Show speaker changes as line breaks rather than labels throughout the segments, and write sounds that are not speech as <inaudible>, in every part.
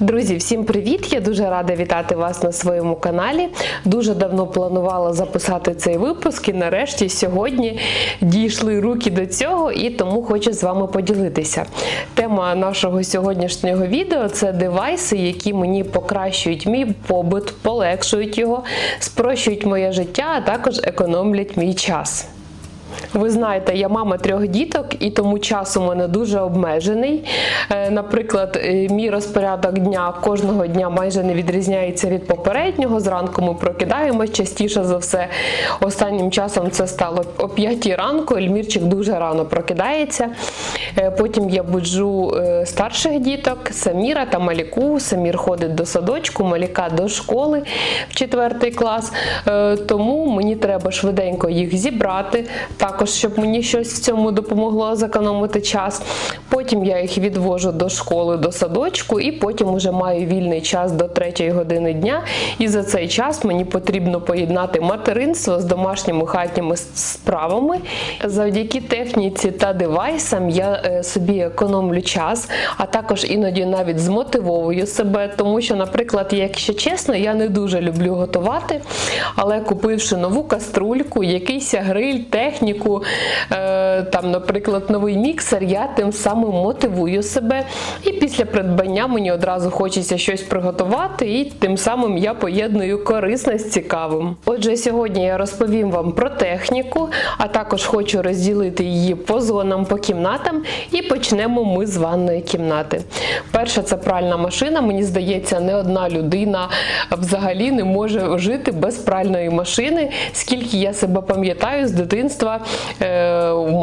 Друзі, всім привіт! Я дуже рада вітати вас на своєму каналі. Дуже давно планувала записати цей випуск, і нарешті сьогодні дійшли руки до цього, і тому хочу з вами поділитися. Тема нашого сьогоднішнього відео це девайси, які мені покращують мій побут, полегшують його, спрощують моє життя, а також економлять мій час. Ви знаєте, я мама трьох діток, і тому час у мене дуже обмежений. Е, Наприклад, е, мій розпорядок дня кожного дня майже не відрізняється від попереднього. Зранку ми прокидаємось частіше за все. Останнім часом це стало о 5 ранку. Ельмірчик дуже рано прокидається. Е, Потім я буджу старших діток, Саміра та Маліку. Самір ходить до садочку, Маліка до школи в четвертий клас. Тому мені треба швиденько їх зібрати. Також, щоб мені щось в цьому допомогло зекономити час. Потім я їх відвожу до школи, до садочку, і потім уже маю вільний час до 3 години дня. І за цей час мені потрібно поєднати материнство з домашніми хатніми справами. Завдяки техніці та девайсам я е, собі економлю час, а також іноді навіть змотивовую себе, тому що, наприклад, якщо чесно, я не дуже люблю готувати, але купивши нову каструльку, якийсь гриль, техніку, е, там, наприклад, новий міксер, я тим самим мотивую себе. І після придбання мені одразу хочеться щось приготувати, і тим самим я поєдную корисне з цікавим. Отже, сьогодні я розповім вам про техніку, а також хочу розділити її по зонам, по кімнатам, і почнемо ми з ванної кімнати. Перша це пральна машина. Мені здається, не одна людина взагалі не може жити без пральної машини. Скільки я себе пам'ятаю з дитинства,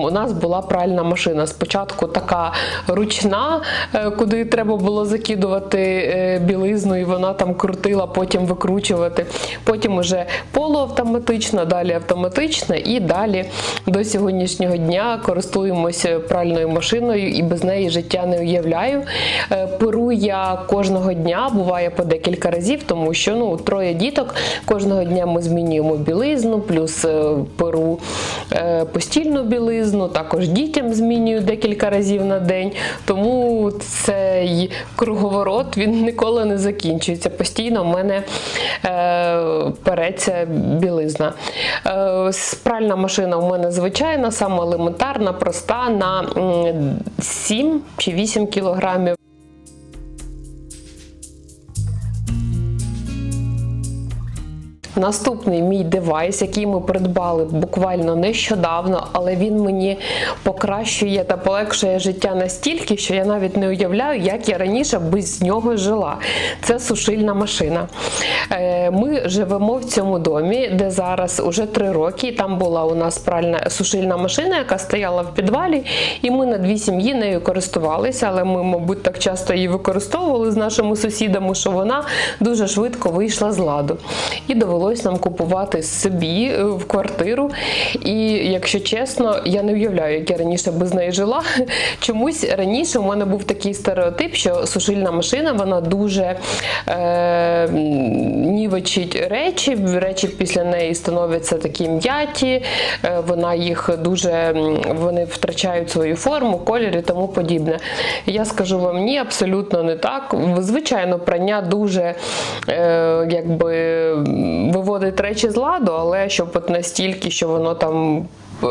у нас була пральна машина. Спочатку така ручна, е, куди треба було закидувати е, білизну, і вона там крутила, потім викручувати. Потім уже полуавтоматична, далі автоматична, і далі до сьогоднішнього дня користуємося пральною машиною і без неї життя не уявляю. Е, Перу я кожного дня, буває по декілька разів, тому що ну, троє діток. Кожного дня ми змінюємо білизну, плюс е, перу е, постільну білизну, також дітям змінюю декілька разів на день. Тому цей круговорот він ніколи не закінчується. Постійно в мене е, переться білизна. Е, пральна машина в мене звичайна, саме елементарна, проста на 7 чи 8 кілограмів. Наступний мій девайс, який ми придбали буквально нещодавно, але він мені покращує та полегшує життя настільки, що я навіть не уявляю, як я раніше без нього жила. Це сушильна машина. Е, Ми живемо в цьому домі, де зараз уже три роки. Там була у нас пральна сушильна машина, яка стояла в підвалі, і ми на дві сім'ї нею користувалися, але ми, мабуть, так часто її використовували з нашими сусідами, що вона дуже швидко вийшла з ладу. І довелося нам купувати собі е, в квартиру. І якщо чесно, я не уявляю, як я раніше без неї жила. <laughs> Чомусь раніше у мене був такий стереотип, що сушильна машина вона дуже е, нівечить речі. Речі після неї становляться такі м'яті, е, вона їх дуже вони втрачають свою форму, колір і тому подібне. Я скажу вам, ні, абсолютно не так. Звичайно, прання дуже е, якби виводить речі з ладу, але щоб от настільки, що воно там. Е,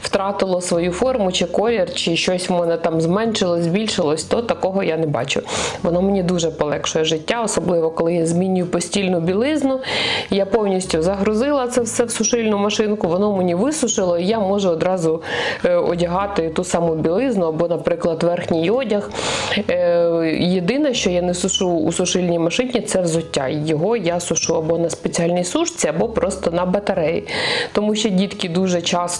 Втратило свою форму чи колір, чи щось в мене там зменшилось, збільшилось, то такого я не бачу. Воно мені дуже полегшує життя, особливо коли я змінюю постільну білизну. Я повністю загрузила це все в сушильну машинку, воно мені висушило, і я можу одразу е, одягати ту саму білизну або, наприклад, верхній одяг. Е, Єдине, що я не сушу у сушильній машині, це взуття. Його я сушу або на спеціальній сушці, або просто на батареї. Тому що дітки дуже часто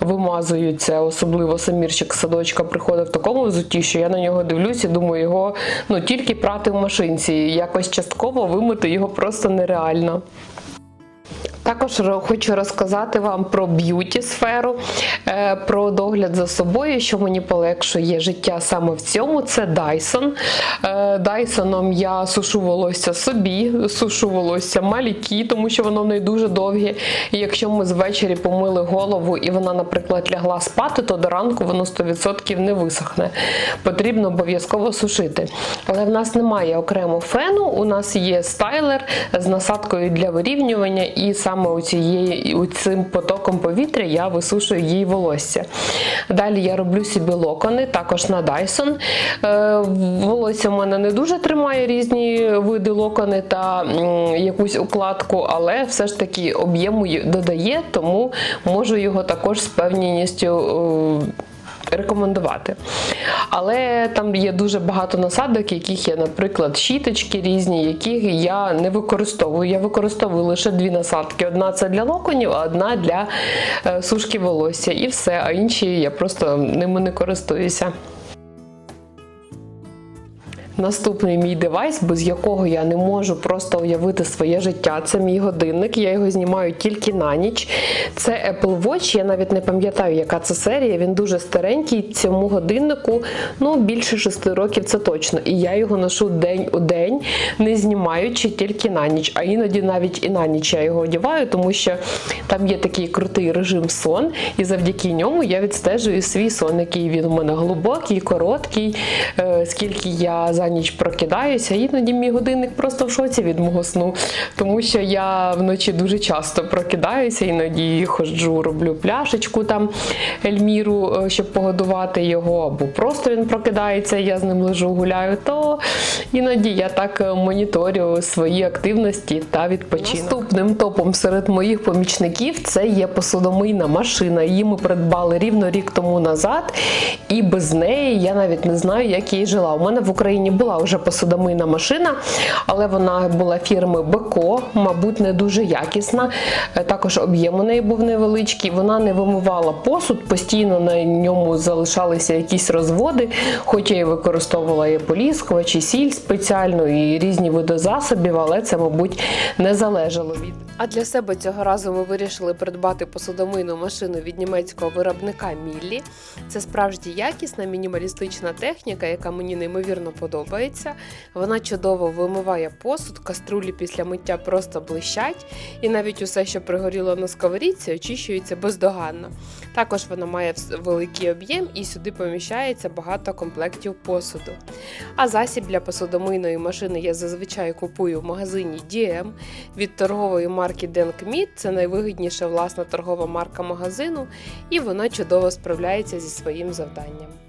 вимазуються, особливо самірчик садочка приходить в такому взутті, що я на нього дивлюся і думаю, його ну, тільки прати в машинці. Якось частково вимити його просто нереально. Також хочу розказати вам про б'юті сферу, е, про догляд за собою, що мені полегшує життя саме в цьому. Це Dyson. Е, Дайсоном я сушу волосся собі, сушу волосся малікі, тому що воно в неї дуже довге. І якщо ми звечері помили голову і вона, наприклад, лягла спати, то до ранку воно 100% не висохне. Потрібно обов'язково сушити. Але в нас немає окремо фену, у нас є стайлер з насадкою для вирівнювання, і саме у цієї у цим потоком повітря я висушую їй волосся. Далі я роблю собі локони, також на Dyson. Е, волосся в мене не дуже тримає різні види локони та якусь укладку, але все ж таки об'єму додає, тому можу його також з певністю. Рекомендувати. Але там є дуже багато насадок, яких є, наприклад, щіточки різні, яких я не використовую. Я використовую лише дві насадки: одна це для локонів, а одна для е, сушки волосся. І все, а інші я просто ними не користуюся. Наступний мій девайс, без якого я не можу просто уявити своє життя. Це мій годинник. Я його знімаю тільки на ніч. Це Apple Watch. Я навіть не пам'ятаю, яка це серія. Він дуже старенький. Цьому годиннику ну більше 6 років. Це точно. І я його ношу день у день, не знімаючи тільки на ніч. А іноді навіть і на ніч я його одягаю, тому що там є такий крутий режим сон, і завдяки ньому я відстежую свій сон, який він у мене глибокий, короткий, е, скільки я за ніч прокидаюся. Іноді мій годинник просто в шоці від мого сну, тому що я вночі дуже часто прокидаюся, іноді ходжу, роблю пляшечку там Ельміру, е, щоб погодувати його, або просто він прокидається, я з ним лежу, гуляю. То іноді я так е, моніторю свої активності та відпочинок. Наступним топом серед моїх помічників це є посудомийна машина. Її ми придбали рівно рік тому назад, і без неї я навіть не знаю, як їй жила. У мене в Україні була вже посудомийна машина, але вона була фірми Беко, мабуть, не дуже якісна. Е, Також об'єм у неї був невеличкий. Вона не вимивала посуд, постійно на ньому залишалися якісь розводи, хоч я і використовувала і поліскувач, і сіль спеціально, і різні види засобів, але це, мабуть, не залежало від. А для себе цього разу ми вирішили придбати посудомийну машину від німецького виробника Міллі. Це справді якісна мінімалістична техніка, яка мені неймовірно подобається. Вона чудово вимиває посуд, каструлі після миття просто блищать, і навіть усе, що пригоріло на сковорідці, очищується бездоганно. Також вона має великий об'єм і сюди поміщається багато комплектів посуду. А засіб для посудомийної машини я зазвичай купую в магазині DM від торгової марки Denkmeat. Це найвигідніша власна торгова марка магазину, і вона чудово справляється зі своїм завданням.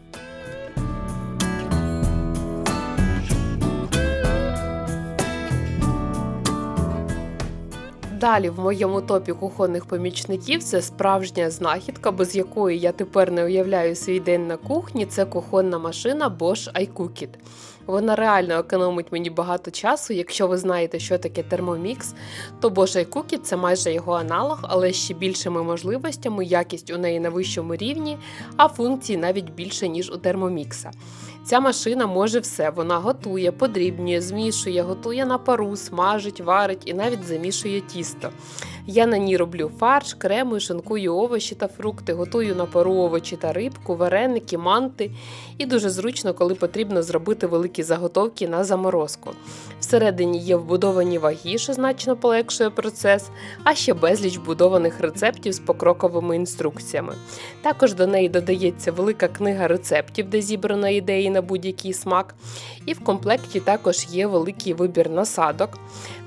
Далі в моєму топі кухонних помічників це справжня знахідка, без якої я тепер не уявляю свій день на кухні. Це кухонна машина Bosch iCookit. Вона реально економить мені багато часу. Якщо ви знаєте, що таке Thermomix, то Bosch iCookit – це майже його аналог, але ще більшими можливостями, якість у неї на вищому рівні, а функції навіть більше, ніж у Thermomix. Ця машина може все. Вона готує, подрібнює, змішує, готує на пару, смажить, варить і навіть замішує тісто. Я на ній роблю фарш, креми, шинкую овочі та фрукти, готую на пару овочі та рибку, вареники, манти. І дуже зручно, коли потрібно зробити великі заготовки на заморозку. Всередині є вбудовані ваги, що значно полегшує процес, а ще безліч вбудованих рецептів з покроковими інструкціями. Також до неї додається велика книга рецептів, де зібрано ідеї на будь-який смак. І в комплекті також є великий вибір насадок.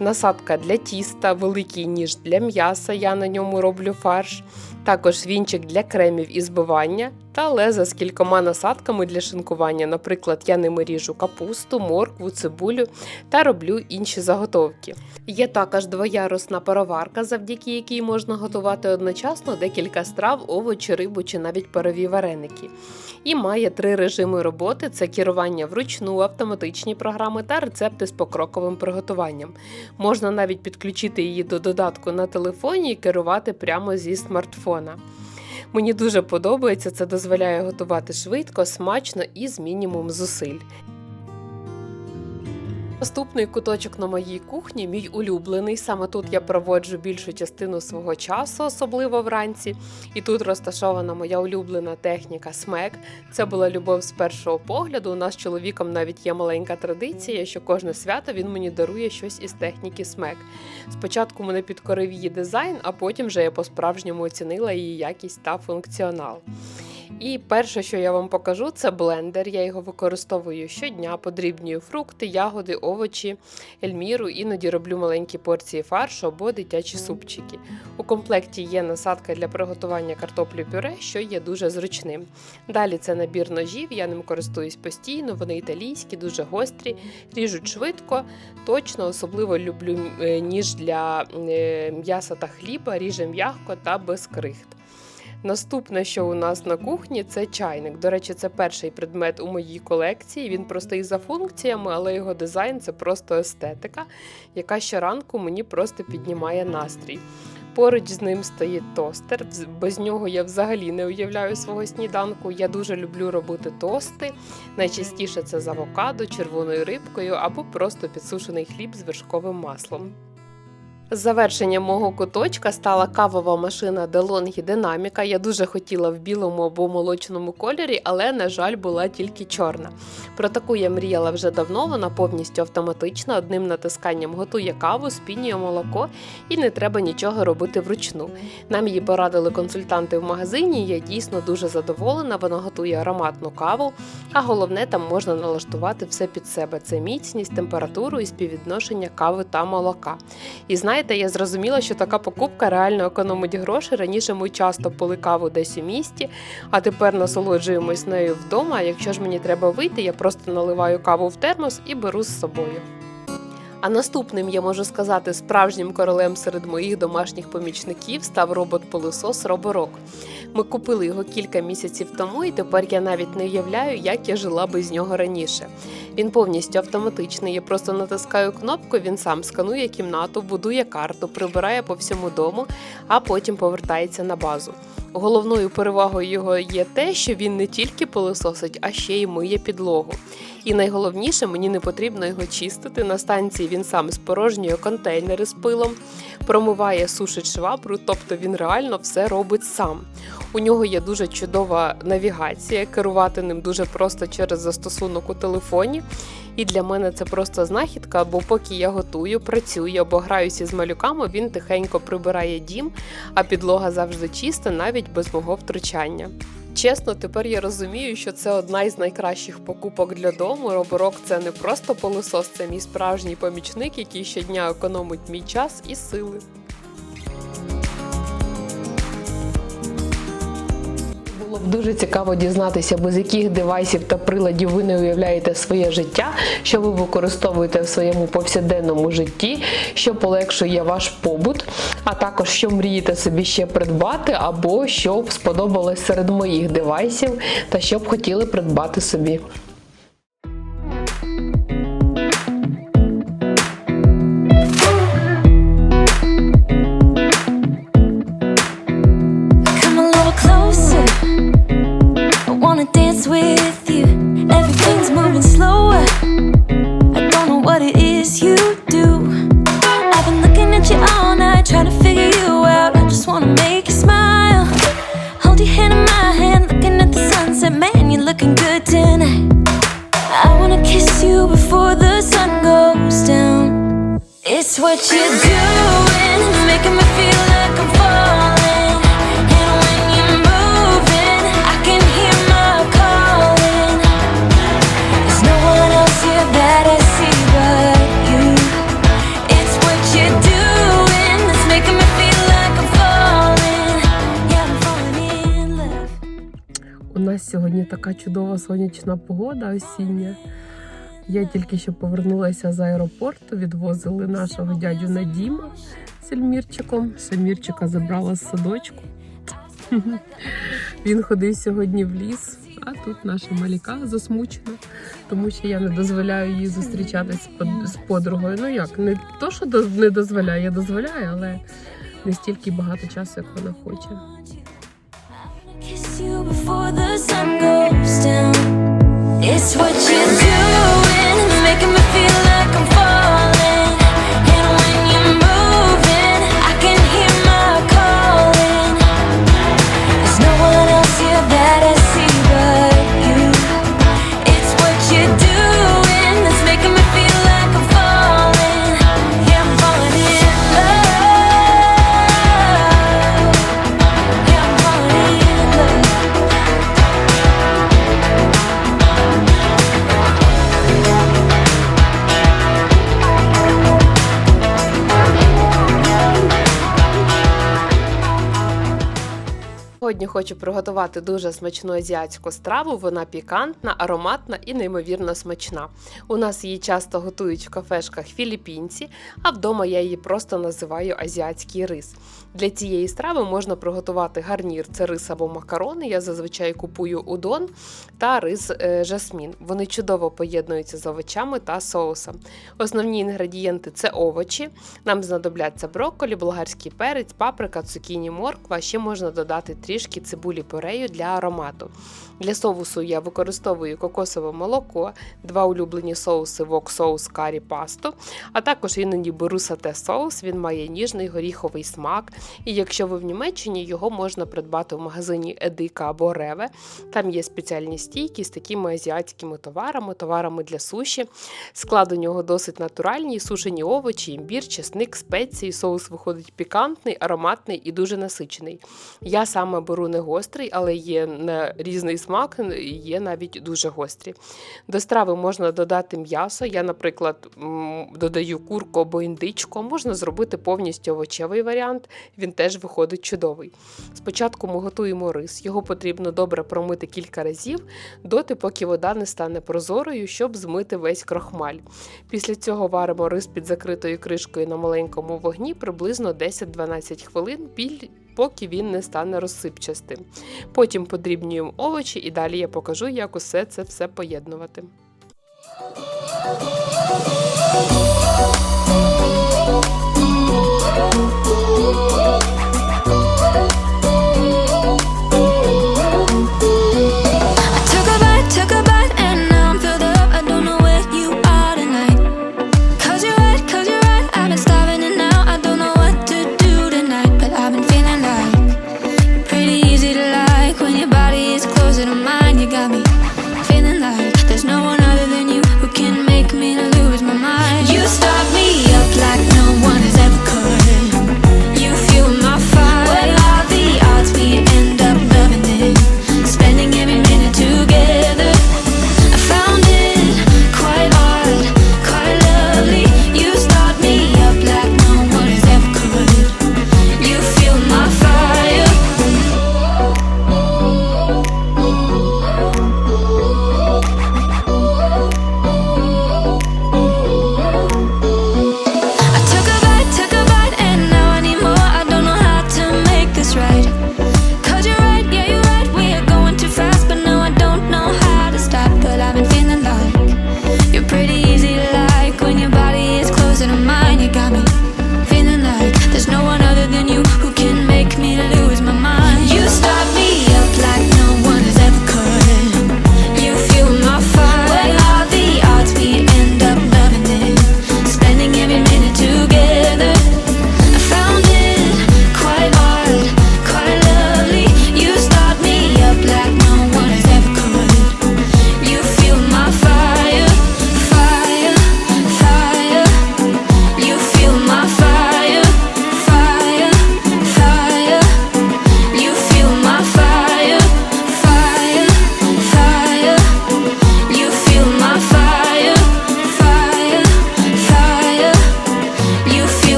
Насадка для тіста, великий ніж для м'яса, я на ньому роблю фарш. Також вінчик для кремів і збивання та леза з кількома насадками для шинкування. Наприклад, я ними ріжу капусту, моркву, цибулю та роблю інші заготовки. Є також двоярусна пароварка, завдяки якій можна готувати одночасно декілька страв, овочі, рибу чи навіть парові вареники. І має три режими роботи: це керування вручну, автоматичні програми та рецепти з покроковим приготуванням. Можна навіть підключити її до додатку на телефоні і керувати прямо зі смартфона. Мені дуже подобається, це дозволяє готувати швидко, смачно і з мінімум зусиль. Наступний куточок на моїй кухні, мій улюблений. Саме тут я проводжу більшу частину свого часу, особливо вранці. І тут розташована моя улюблена техніка смек. Це була любов з першого погляду. У нас з чоловіком навіть є маленька традиція, що кожне свято він мені дарує щось із техніки смек. Спочатку мене підкорив її дизайн, а потім вже я по-справжньому оцінила її якість та функціонал. І перше, що я вам покажу, це блендер. Я його використовую щодня, подрібнюю фрукти, ягоди, овочі, ельміру, іноді роблю маленькі порції фаршу або дитячі супчики. У комплекті є насадка для приготування картоплі пюре, що є дуже зручним. Далі це набір ножів, я ним користуюсь постійно, вони італійські, дуже гострі, ріжуть швидко, точно, особливо люблю е, ніж для е, м'яса та хліба, ріже м'ягко та без крихт. Наступне, що у нас на кухні, це чайник. До речі, це перший предмет у моїй колекції. Він простий за функціями, але його дизайн це просто естетика, яка щоранку мені просто піднімає настрій. Поруч з ним стоїть тостер. Без нього я взагалі не уявляю свого сніданку. Я дуже люблю робити тости. Найчастіше це з авокадо, червоною рибкою або просто підсушений хліб з вершковим маслом. Завершенням мого куточка стала кавова машина DeLonghi Динаміка. Я дуже хотіла в білому або молочному кольорі, але, на жаль, була тільки чорна. Про таку я мріяла вже давно, вона повністю автоматична, одним натисканням готує каву, спінює молоко і не треба нічого робити вручну. Нам її порадили консультанти в магазині. Я дійсно дуже задоволена. Вона готує ароматну каву, а головне, там можна налаштувати все під себе: це міцність, температуру і співвідношення кави та молока. І знаєте, я зрозуміла, що така покупка реально економить гроші. Раніше ми часто пили каву десь у місті, а тепер насолоджуємось нею вдома. Якщо ж мені треба вийти, я просто наливаю каву в термос і беру з собою. А наступним я можу сказати, справжнім королем серед моїх домашніх помічників став робот-пилосос Роборок. Ми купили його кілька місяців тому, і тепер я навіть не уявляю, як я жила без нього раніше. Він повністю автоматичний. Я просто натискаю кнопку, він сам сканує кімнату, будує карту, прибирає по всьому дому, а потім повертається на базу. Головною перевагою його є те, що він не тільки пилососить, а ще й миє підлогу. І найголовніше, мені не потрібно його чистити. На станції він сам спорожнює контейнери з пилом, промиває, сушить швабру, тобто він реально все робить сам. У нього є дуже чудова навігація, керувати ним дуже просто через застосунок у телефоні. І для мене це просто знахідка, бо поки я готую, працюю або граюся з малюками, він тихенько прибирає дім, а підлога завжди чиста, навіть без мого втручання. Чесно, тепер я розумію, що це одна із найкращих покупок для дому. Роборок це не просто пилосос, це мій справжній помічник, який щодня економить мій час і сили. Було б дуже цікаво дізнатися, без яких девайсів та приладів ви не уявляєте своє життя, що ви використовуєте в своєму повсякденному житті, що полегшує ваш побут, а також що мрієте собі ще придбати, або що б сподобалось серед моїх девайсів, та що б хотіли придбати собі. Сонячна погода осіння. Я тільки що повернулася з аеропорту, відвозили нашого дядю Надіма з Ельмірчиком. Самірчика забрала з садочку. Він ходив сьогодні в ліс, а тут наша маліка засмучена, тому що я не дозволяю їй зустрічатись з подругою. Ну як, не то, що не дозволяю, я дозволяю, але не стільки багато часу, як вона хоче.
Kiss you before the sun goes down. It's what you're doing, making me feel like I'm falling.
Хочу приготувати дуже смачну азіатську страву. Вона пікантна, ароматна і неймовірно смачна. У нас її часто готують в кафешках філіппінці, а вдома я її просто називаю азіатський рис. Для цієї страви можна приготувати гарнір це рис або макарони. Я зазвичай купую удон та рис е, жасмін. Вони чудово поєднуються з овочами та соусом. Основні інгредієнти це овочі. Нам знадобляться брокколі, болгарський перець, паприка, цукіні, морква. Ще можна додати трішки цибулі пюрею для аромату. Для соусу я використовую кокосове молоко, два улюблені соуси вок соус карі пасту, а також іноді беру сате соус. Він має ніжний горіховий смак. І якщо ви в Німеччині, його можна придбати в магазині Едика або Реве. Там є спеціальні стійки з такими азіатськими товарами, товарами для суші. Склад у нього досить натуральний, сушені овочі, імбір, чесник, спеції. Соус виходить пікантний, ароматний і дуже насичений. Я саме беру не гострий, але є на різний смак, і є навіть дуже гострі. До страви можна додати м'ясо. Я, наприклад, додаю курку або індичку. Можна зробити повністю овочевий варіант. Він теж виходить чудовий. Спочатку ми готуємо рис. Його потрібно добре промити кілька разів, доти, поки вода не стане прозорою, щоб змити весь крохмаль. Після цього варимо рис під закритою кришкою на маленькому вогні приблизно 10-12 хвилин, поки він не стане розсипчастим. Потім подрібнюємо овочі і далі я покажу, як усе це все поєднувати.
I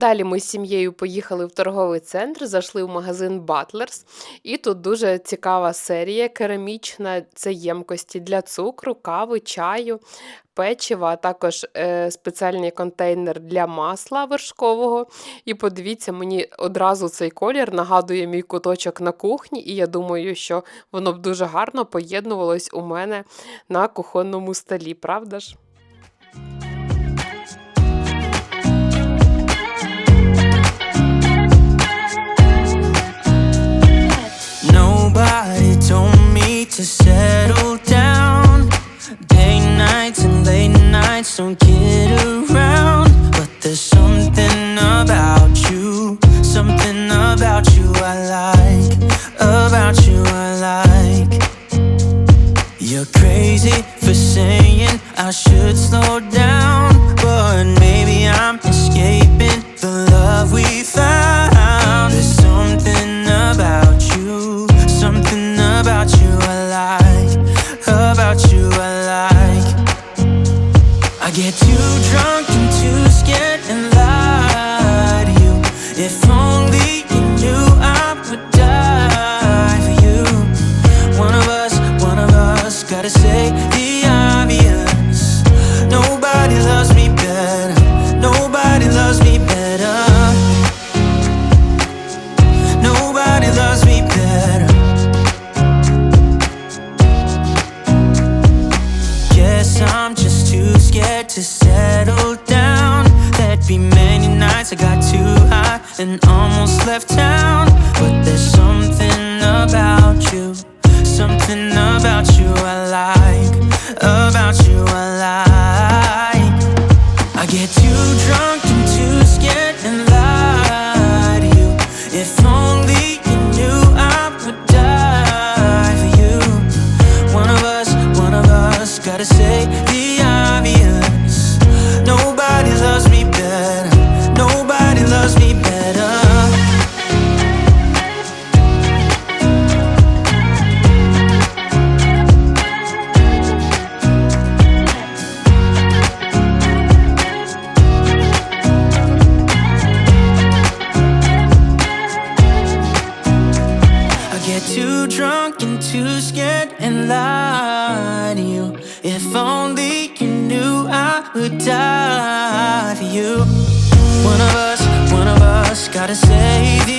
Далі ми з сім'єю поїхали в торговий центр, зайшли в магазин Butlers, і тут дуже цікава серія керамічна. Це ємкості для цукру, кави, чаю, печива, а також е, спеціальний контейнер для масла вершкового. І подивіться, мені одразу цей колір нагадує мій куточок на кухні, і я думаю, що воно б дуже гарно поєднувалось у мене на кухонному столі, правда ж?
Don't get around. But there's something about you, something about nights I got too high and almost left town. But there's something about you, something about you I would die for you. One of us, one of us, gotta save the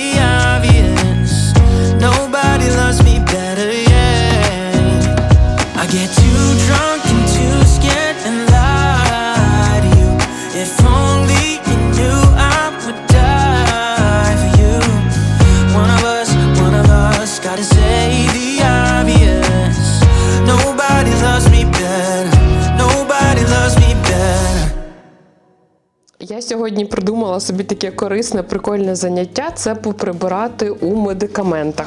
сьогодні придумала собі таке корисне, прикольне заняття це поприбирати у медикаментах.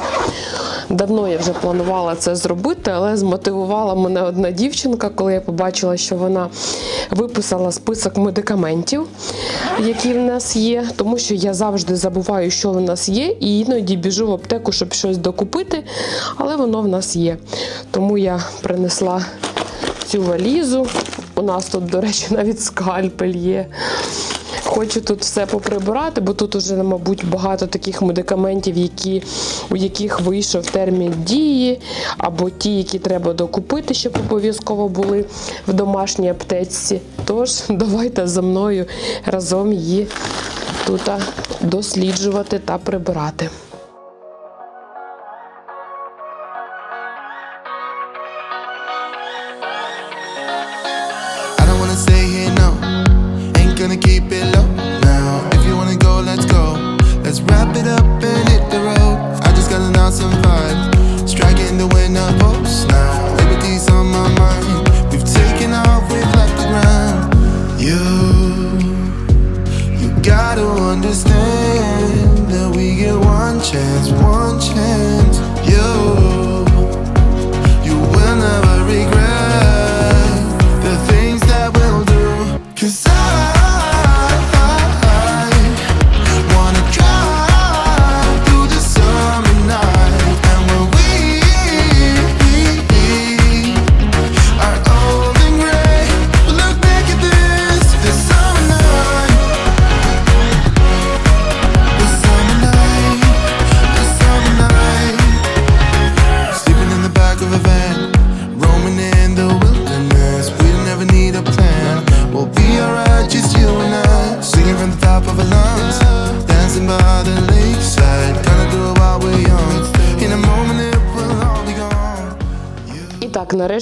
Давно я вже планувала це зробити, але змотивувала мене одна дівчинка, коли я побачила, що вона виписала список медикаментів, які в нас є, тому що я завжди забуваю, що в нас є, і іноді біжу в аптеку, щоб щось докупити, але воно в нас є. Тому я принесла цю валізу. У нас тут, до речі, навіть скальпель є. Хочу тут все поприбирати, бо тут уже, мабуть, багато таких медикаментів, які, у яких вийшов термін дії, або ті, які треба докупити, щоб обов'язково були в домашній аптечці. Тож, <laughs> давайте за мною разом її тут досліджувати та прибирати.
It's one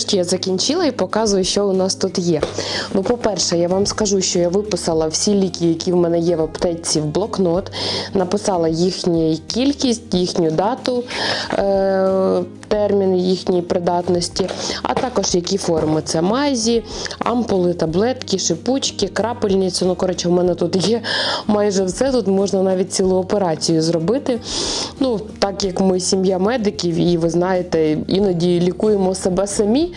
Так, я закінчила і показую, що у нас тут є. Ну, по-перше, я вам скажу, що я виписала всі ліки, які в мене є в аптеці в блокнот. Написала їхню кількість, їхню дату, е- термін їхньої придатності, а також які форми. Це мазі, ампули, таблетки, шипучки, крапельниці. Ну, коротше, в мене тут є майже все. Тут можна навіть цілу операцію зробити. Ну, так як ми сім'я медиків, і ви знаєте, іноді лікуємо себе самі,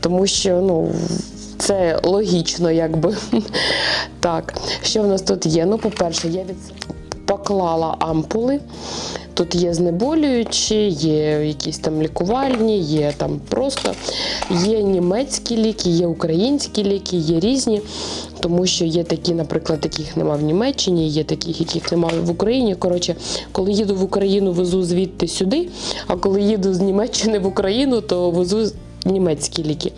тому що ну. Це логічно, якби. <laughs> Так, що в нас тут є? Ну, по-перше, я від... поклала ампули. Тут є знеболюючі, є якісь там лікувальні, є там просто є німецькі ліки, є українські ліки, є різні. Тому що є такі, наприклад, яких нема в Німеччині, є таких, яких немає в Україні. Коротше, коли їду в Україну, везу звідти сюди, а коли їду з Німеччини в Україну, то везу німецькі ліки.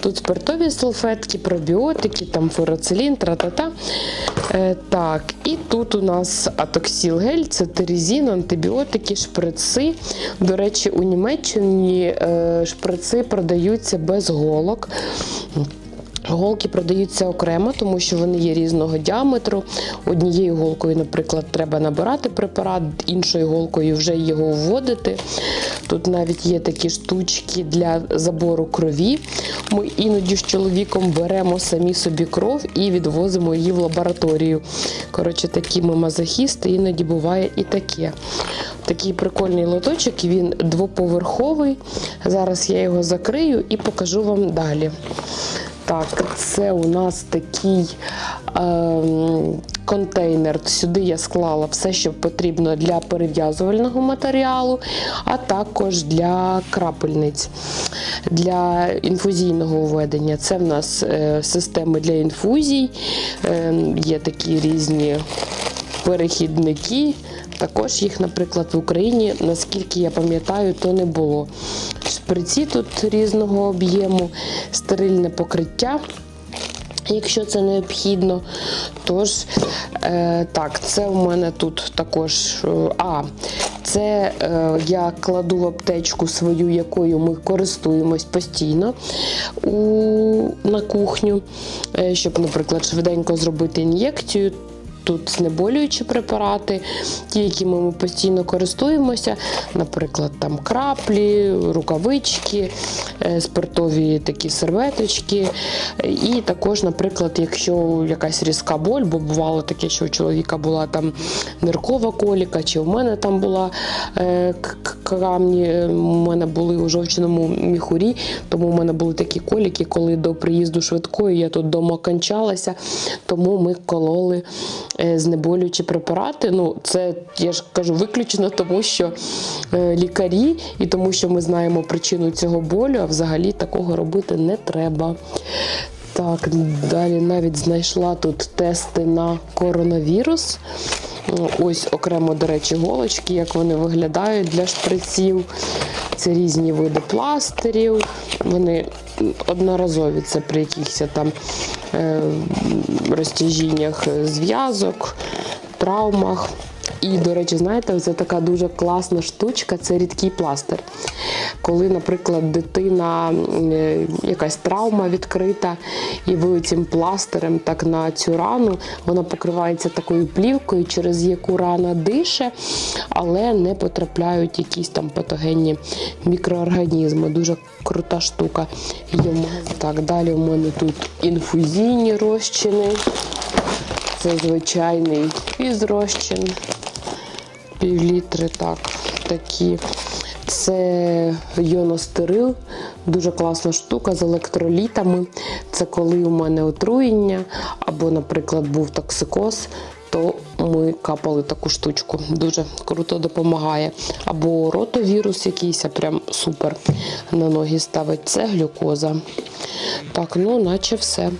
Тут спиртові салфетки, пробіотики, там фуроцилін, тра-та-та. Е, так, і тут у нас атоксілгель, це терезін, антибіотики, шприци. До речі, у Німеччині е, шприци продаються без голок. Голки продаються окремо, тому що вони є різного діаметру. Однією голкою, наприклад, треба набирати препарат, іншою голкою вже його вводити. Тут навіть є такі штучки для забору крові. Ми іноді з чоловіком беремо самі собі кров і відвозимо її в лабораторію. Коротше, такі ми мазохісти, іноді буває і таке. Такий прикольний лоточок, він двоповерховий. Зараз я його закрию і покажу вам далі. Так, це у нас такий ем, контейнер. Сюди я склала все, що потрібно для перев'язувального матеріалу, а також для крапельниць, для інфузійного введення. Це в нас е, системи для інфузій, е, є такі різні перехідники. Також їх, наприклад, в Україні, наскільки я пам'ятаю, то не було. Шприці тут різного об'єму, стерильне покриття. Якщо це необхідно, тож е, так, це в мене тут також. е, А, це е, я кладу в аптечку свою, якою ми користуємось постійно у, на кухню, е, щоб, наприклад, швиденько зробити ін'єкцію. Тут знеболюючі препарати, ті, якими ми постійно користуємося, наприклад, там краплі, рукавички, е, спиртові такі серветочки. І також, наприклад, якщо якась різка боль, бо бувало таке, що у чоловіка була там ниркова коліка, чи в мене там була е, камні, е, у мене були у жовчному міхурі, тому у мене були такі коліки, коли до приїзду швидкої я тут вдома кончалася, тому ми кололи е, знеболюючі препарати. Ну, це я ж кажу виключно тому, що е, лікарі і тому, що ми знаємо причину цього болю, а взагалі такого робити не треба. Так, далі навіть знайшла тут тести на коронавірус. Ось окремо, до речі, голочки, як вони виглядають для шприців. Це різні види пластирів. Вони одноразові, це при якихось там е, розтяжіннях зв'язок, травмах. І, до речі, знаєте, це така дуже класна штучка це рідкий пластир. Коли, наприклад, дитина е, якась травма відкрита, і ви цим пластирем так на цю рану вона покривається такою плівкою, через яку рана дише, але не потрапляють якісь там патогенні мікроорганізми. Дуже крута штука. Так, далі у мене тут інфузійні розчини. Це звичайний фізрозчин. Півлітри, так, такі. Це йоностерил, дуже класна штука з електролітами. Це коли у мене отруєння, або, наприклад, був токсикоз, то ми капали таку штучку. Дуже круто допомагає. Або ротовірус якийсь, прям супер на ноги ставить. Це глюкоза. Так, ну наче все.